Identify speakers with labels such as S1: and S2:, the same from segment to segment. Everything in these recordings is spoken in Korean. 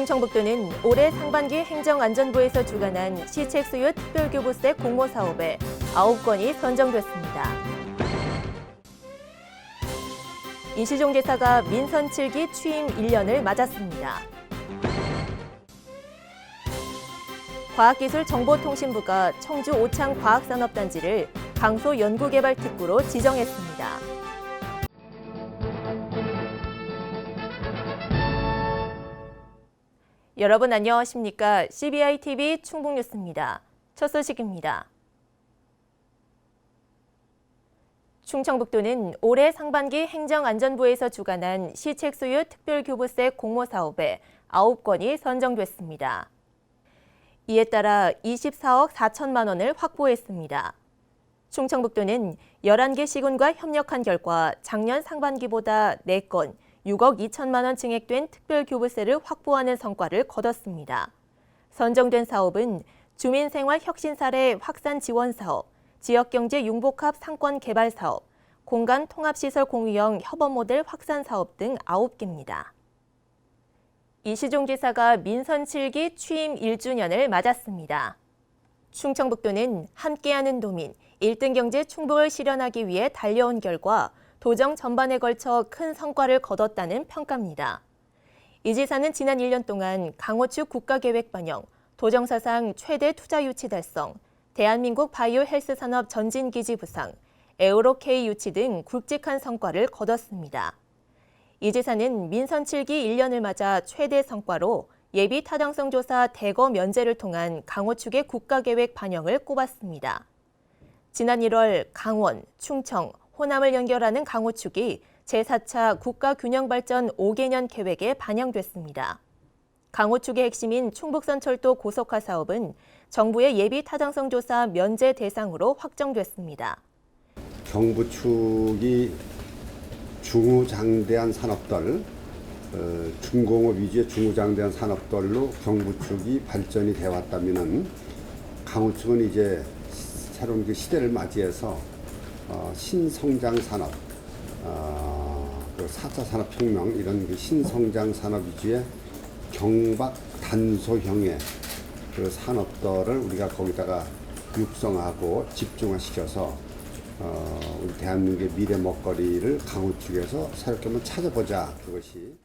S1: 충청북도는 올해 상반기 행정안전부에서 주관한 시책 수요 특별교부세 공모 사업에 9건이 선정됐습니다. 이시종 지사가 민선 7기 취임 1년을 맞았습니다. 과학기술정보통신부가 청주 오창 과학산업단지를 강소 연구개발 특구로 지정했습니다. 여러분 안녕하십니까? CBI TV 충북 뉴스입니다. 첫 소식입니다. 충청북도는 올해 상반기 행정안전부에서 주관한 시책 소유 특별교부세 공모 사업에 9건이 선정됐습니다. 이에 따라 24억 4천만 원을 확보했습니다. 충청북도는 11개 시군과 협력한 결과 작년 상반기보다 4건, 6억 2천만 원 증액된 특별교부세를 확보하는 성과를 거뒀습니다. 선정된 사업은 주민생활 혁신 사례 확산 지원 사업, 지역경제 융복합 상권 개발 사업, 공간 통합시설 공유형 협업 모델 확산 사업 등 9개입니다. 이시종 지사가 민선 7기 취임 1주년을 맞았습니다. 충청북도는 함께하는 도민, 1등 경제 충북을 실현하기 위해 달려온 결과 도정 전반에 걸쳐 큰 성과를 거뒀다는 평가입니다. 이 지사는 지난 1년 동안 강호축 국가계획 반영, 도정사상 최대 투자 유치 달성, 대한민국 바이오 헬스 산업 전진기지 부상, 에우로K 유치 등 굵직한 성과를 거뒀습니다. 이 지사는 민선 7기 1년을 맞아 최대 성과로 예비 타당성 조사 대거 면제를 통한 강호축의 국가계획 반영을 꼽았습니다. 지난 1월 강원, 충청, 호남을 연결하는 강호축이 제4차 국가균형발전 5개년 계획에 반영됐습니다. 강호축의 핵심인 충북선철도 고속화 사업은 정부의 예비 타당성 조사 면제 대상으로 확정됐습니다.
S2: 경부 축이 중후장대한 산업들, 어, 중공업 위주의 중후장대한 산업들로 경부 축이 발전이 되어 왔다면은 강우 축은 이제 새로운 그 시대를 맞이해서 어, 신성장 산업, 어, 그 4차 산업혁명 이런 그 신성장 산업 위주의 경박 단소형의 그 산업들을 우리가 거기다가 육성하고 집중화시켜서 어, 우리 대한민국의 미래 먹거리를 강우축에서 새롭게 한번 찾아보자 그것이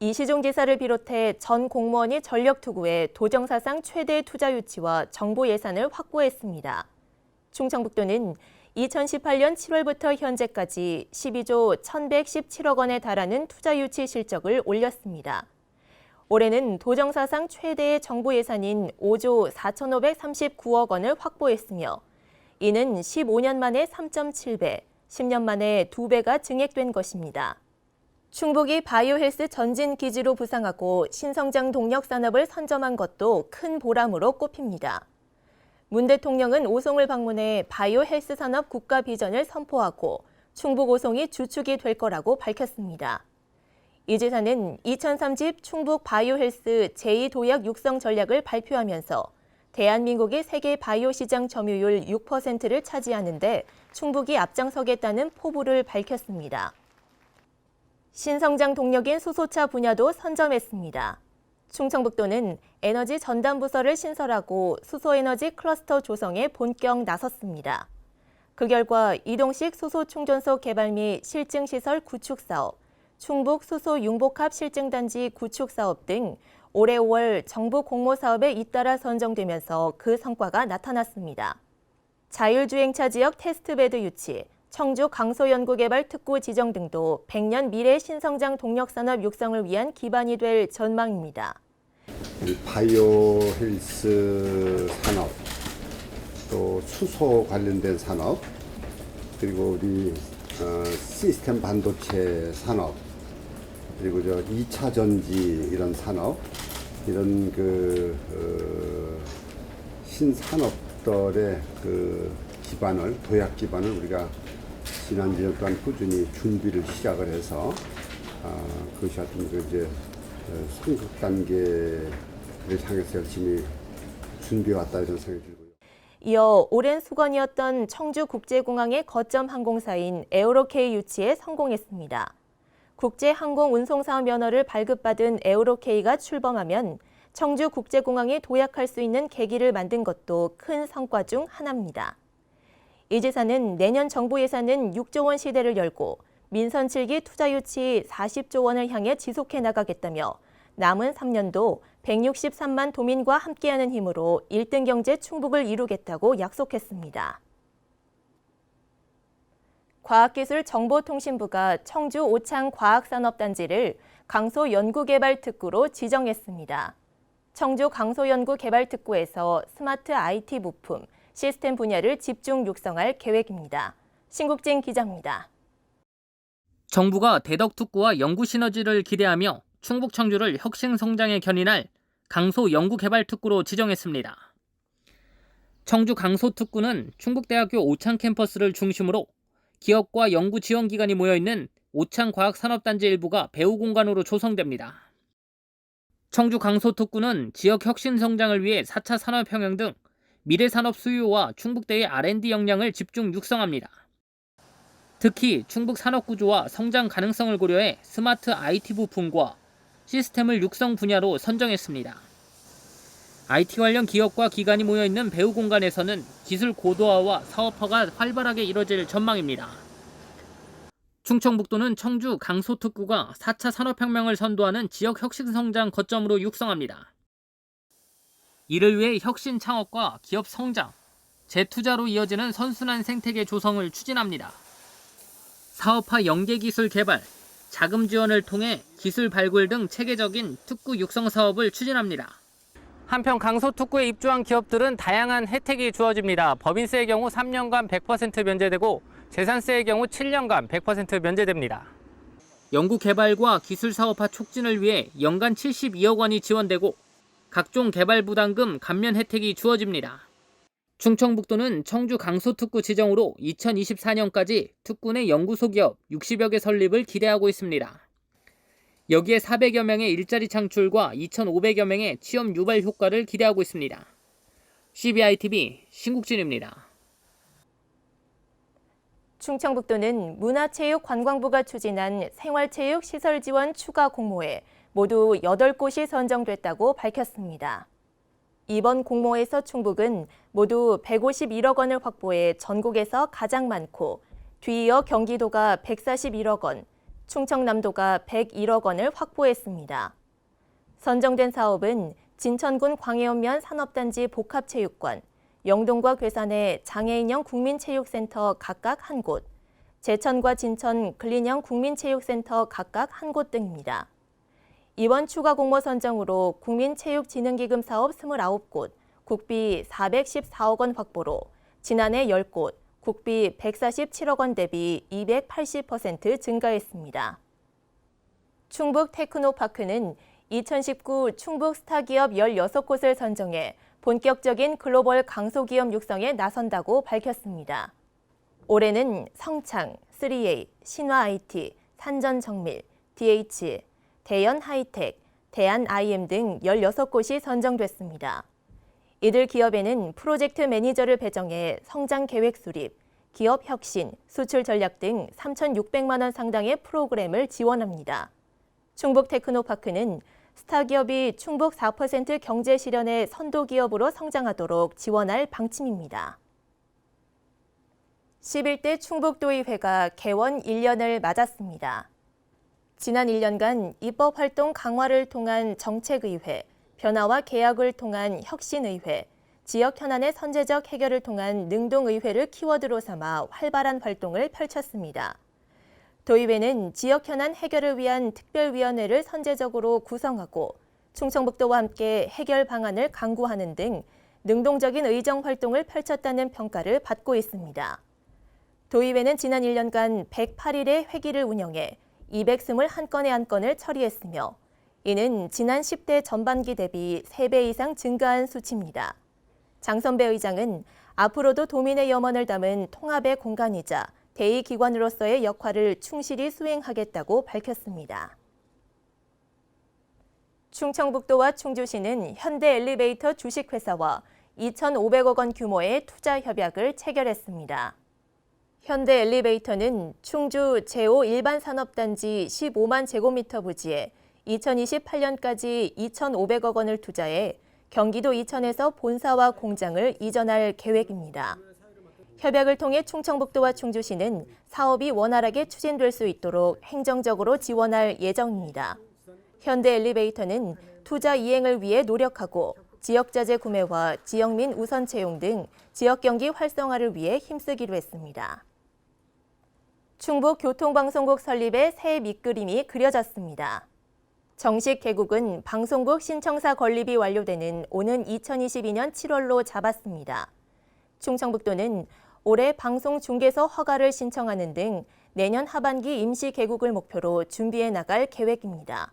S1: 이시종 지사를 비롯해 전 공무원이 전력 투구에 도정사상 최대 투자 유치와 정부 예산을 확보했습니다. 충청북도는 2018년 7월부터 현재까지 12조 1,117억 원에 달하는 투자 유치 실적을 올렸습니다. 올해는 도정사상 최대의 정부 예산인 5조 4,539억 원을 확보했으며 이는 15년 만에 3.7배, 10년 만에 2배가 증액된 것입니다. 충북이 바이오 헬스 전진 기지로 부상하고 신성장 동력 산업을 선점한 것도 큰 보람으로 꼽힙니다. 문 대통령은 오송을 방문해 바이오 헬스 산업 국가 비전을 선포하고 충북 오송이 주축이 될 거라고 밝혔습니다. 이 지사는 2030 충북 바이오 헬스 제2도약 육성 전략을 발표하면서 대한민국이 세계 바이오 시장 점유율 6%를 차지하는데 충북이 앞장서겠다는 포부를 밝혔습니다. 신성장 동력인 수소차 분야도 선점했습니다. 충청북도는 에너지 전담 부서를 신설하고 수소에너지 클러스터 조성에 본격 나섰습니다. 그 결과 이동식 수소 충전소 개발 및 실증 시설 구축 사업, 충북 수소 융복합 실증 단지 구축 사업 등 올해 5월 정부 공모 사업에 잇따라 선정되면서 그 성과가 나타났습니다. 자율주행차 지역 테스트베드 유치, 청주 강소연구개발 특구 지정 등도 100년 미래 신성장 동력산업 육성을 위한 기반이 될 전망입니다.
S2: 이 바이오 헬스 산업 또 수소 관련된 산업 그리고 우리 어, 시스템 반도체 산업 그리고 저 2차 전지 이런 산업 이런 그 어, 신산업들의 그 기반을 도약 기반을 우리가 지난 1년 동안 꾸준히 준비를 시작을 해서 아, 그것이 하여튼 그 이제 어, 성숙 단계를 향해서 열심히 준비해 왔다 이런 생각이 들고요.
S1: 이어 오랜 수건이었던 청주국제공항의 거점 항공사인 에어로케이 유치에 성공했습니다. 국제항공운송사업 면허를 발급받은 에우로케이가 출범하면 청주 국제공항이 도약할 수 있는 계기를 만든 것도 큰 성과 중 하나입니다. 이 지사는 내년 정부 예산은 6조 원 시대를 열고 민선 7기 투자 유치 40조 원을 향해 지속해 나가겠다며 남은 3년도 163만 도민과 함께하는 힘으로 1등 경제 충북을 이루겠다고 약속했습니다. 과학기술정보통신부가 청주 오창 과학산업단지를 강소연구개발특구로 지정했습니다. 청주 강소연구개발특구에서 스마트 IT 부품, 시스템 분야를 집중 육성할 계획입니다. 신국진 기자입니다.
S3: 정부가 대덕 특구와 연구 시너지를 기대하며 충북 청주를 혁신 성장에 견인할 강소 연구 개발 특구로 지정했습니다. 청주 강소 특구는 충북대학교 오창 캠퍼스를 중심으로 기업과 연구 지원 기관이 모여 있는 오창 과학 산업단지 일부가 배우 공간으로 조성됩니다. 청주 강소 특구는 지역 혁신 성장을 위해 4차 산업혁명 등 미래 산업 수요와 충북대의 R&D 역량을 집중 육성합니다. 특히 충북 산업 구조와 성장 가능성을 고려해 스마트 IT 부품과 시스템을 육성 분야로 선정했습니다. IT 관련 기업과 기관이 모여 있는 배우 공간에서는 기술 고도화와 사업화가 활발하게 이뤄질 전망입니다. 충청북도는 청주 강소특구가 4차 산업혁명을 선도하는 지역 혁신 성장 거점으로 육성합니다. 이를 위해 혁신 창업과 기업 성장, 재투자로 이어지는 선순환 생태계 조성을 추진합니다. 사업화 연계 기술 개발, 자금 지원을 통해 기술 발굴 등 체계적인 특구 육성 사업을 추진합니다. 한편 강소특구에 입주한 기업들은 다양한 혜택이 주어집니다. 법인세의 경우 3년간 100% 면제되고 재산세의 경우 7년간 100% 면제됩니다. 연구 개발과 기술 사업화 촉진을 위해 연간 72억 원이 지원되고 각종 개발 부담금 감면 혜택이 주어집니다. 충청북도는 청주 강소특구 지정으로 2024년까지 특구 내 연구소 기업 60여 개 설립을 기대하고 있습니다. 여기에 400여 명의 일자리 창출과 2,500여 명의 취업 유발 효과를 기대하고 있습니다. CBI-TV 신국진입니다.
S1: 충청북도는 문화체육관광부가 추진한 생활체육 시설 지원 추가 공모에 모두 8곳이 선정됐다고 밝혔습니다. 이번 공모에서 충북은 모두 151억 원을 확보해 전국에서 가장 많고 뒤이어 경기도가 141억 원, 충청남도가 101억 원을 확보했습니다. 선정된 사업은 진천군 광해읍면 산업단지 복합체육관, 영동과 괴산의 장애인형 국민체육센터 각각 한 곳, 제천과 진천 근린형 국민체육센터 각각 한 곳 등입니다. 이번 추가 공모 선정으로 국민체육진흥기금 사업 29곳, 국비 414억 원 확보로 지난해 10곳, 국비 147억 원 대비 280% 증가했습니다. 충북 테크노파크는 2019 충북 스타기업 16곳을 선정해 본격적인 글로벌 강소기업 육성에 나선다고 밝혔습니다. 올해는 성창, 3A, 신화IT, 산전정밀, DH, 대연 하이텍, 대한 IM 등 16곳이 선정됐습니다. 이들 기업에는 프로젝트 매니저를 배정해 성장 계획 수립, 기업 혁신, 수출 전략 등 3,600만 원 상당의 프로그램을 지원합니다. 충북 테크노파크는 스타 기업이 충북 4% 경제 실현의 선도 기업으로 성장하도록 지원할 방침입니다. 11대 충북도의회가 개원 1년을 맞았습니다. 지난 1년간 입법 활동 강화를 통한 정책의회, 변화와 계약을 통한 혁신의회, 지역 현안의 선제적 해결을 통한 능동의회를 키워드로 삼아 활발한 활동을 펼쳤습니다. 도의회는 지역 현안 해결을 위한 특별위원회를 선제적으로 구성하고 충청북도와 함께 해결 방안을 강구하는 등 능동적인 의정 활동을 펼쳤다는 평가를 받고 있습니다. 도의회는 지난 1년간 108일의 회기를 운영해 221건의 안건을 처리했으며 이는 지난 10대 전반기 대비 3배 이상 증가한 수치입니다. 장선배 의장은 앞으로도 도민의 염원을 담은 통합의 공간이자 대의기관으로서의 역할을 충실히 수행하겠다고 밝혔습니다. 충청북도와 충주시는 현대 엘리베이터 주식회사와 2,500억 원 규모의 투자 협약을 체결했습니다. 현대 엘리베이터는 충주 제5 일반 산업단지 15만 제곱미터 부지에 2028년까지 2,500억 원을 투자해 경기도 이천에서 본사와 공장을 이전할 계획입니다. 협약을 통해 충청북도와 충주시는 사업이 원활하게 추진될 수 있도록 행정적으로 지원할 예정입니다. 현대 엘리베이터는 투자 이행을 위해 노력하고 지역자재 구매와 지역민 우선 채용 등 지역 경기 활성화를 위해 힘쓰기로 했습니다. 충북 교통방송국 설립의 새 밑그림이 그려졌습니다. 정식 개국은 방송국 신청사 건립이 완료되는 오는 2022년 7월로 잡았습니다. 충청북도는 올해 방송 중개소 허가를 신청하는 등 내년 하반기 임시 개국을 목표로 준비해 나갈 계획입니다.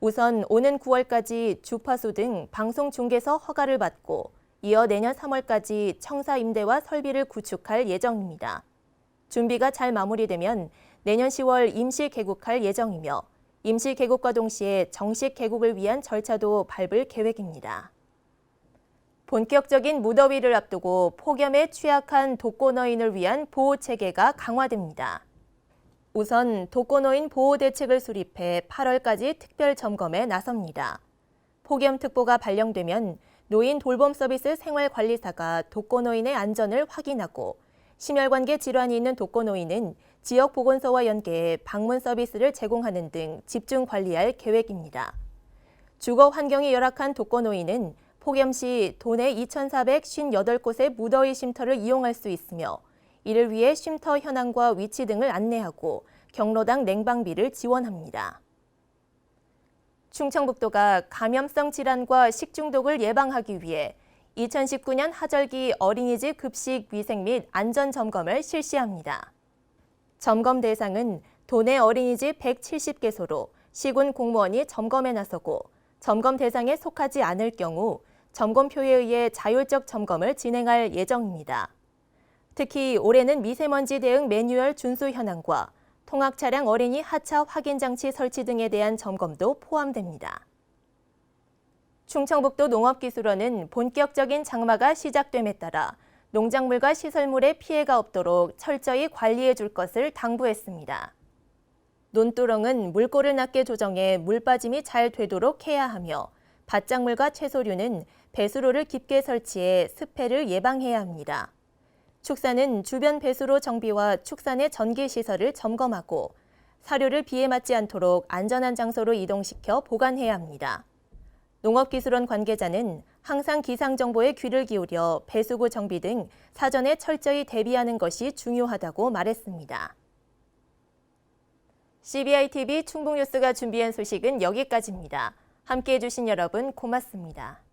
S1: 우선 오는 9월까지 주파수 등 방송 중개소 허가를 받고 이어 내년 3월까지 청사 임대와 설비를 구축할 예정입니다. 준비가 잘 마무리되면 내년 10월 임시 개국할 예정이며 임시 개국과 동시에 정식 개국을 위한 절차도 밟을 계획입니다. 본격적인 무더위를 앞두고 폭염에 취약한 독거노인을 위한 보호 체계가 강화됩니다. 우선 독거노인 보호 대책을 수립해 8월까지 특별 점검에 나섭니다. 폭염특보가 발령되면 노인 돌봄 서비스 생활관리사가 독거노인의 안전을 확인하고 심혈관계 질환이 있는 독거노인은 지역 보건소와 연계해 방문 서비스를 제공하는 등 집중 관리할 계획입니다. 주거 환경이 열악한 독거노인은 폭염 시 도내 2,458곳의 무더위 쉼터를 이용할 수 있으며 이를 위해 쉼터 현황과 위치 등을 안내하고 경로당 냉방비를 지원합니다. 충청북도가 감염성 질환과 식중독을 예방하기 위해 2019년 하절기 어린이집 급식 위생 및 안전 점검을 실시합니다. 점검 대상은 도내 어린이집 170개소로 시군 공무원이 점검에 나서고 점검 대상에 속하지 않을 경우 점검표에 의해 자율적 점검을 진행할 예정입니다. 특히 올해는 미세먼지 대응 매뉴얼 준수 현황과 통학 차량 어린이 하차 확인 장치 설치 등에 대한 점검도 포함됩니다. 충청북도 농업기술원은 본격적인 장마가 시작됨에 따라 농작물과 시설물에 피해가 없도록 철저히 관리해 줄 것을 당부했습니다. 논두렁은 물꼬를 낮게 조정해 물 빠짐이 잘 되도록 해야 하며 밭작물과 채소류는 배수로를 깊게 설치해 습해를 예방해야 합니다. 축사는 주변 배수로 정비와 축산의 전기 시설을 점검하고 사료를 비에 맞지 않도록 안전한 장소로 이동시켜 보관해야 합니다. 농업기술원 관계자는 항상 기상정보에 귀를 기울여 배수구 정비 등 사전에 철저히 대비하는 것이 중요하다고 말했습니다. CBI TV 충북뉴스가 준비한 소식은 여기까지입니다. 함께 해 주신 여러분 고맙습니다.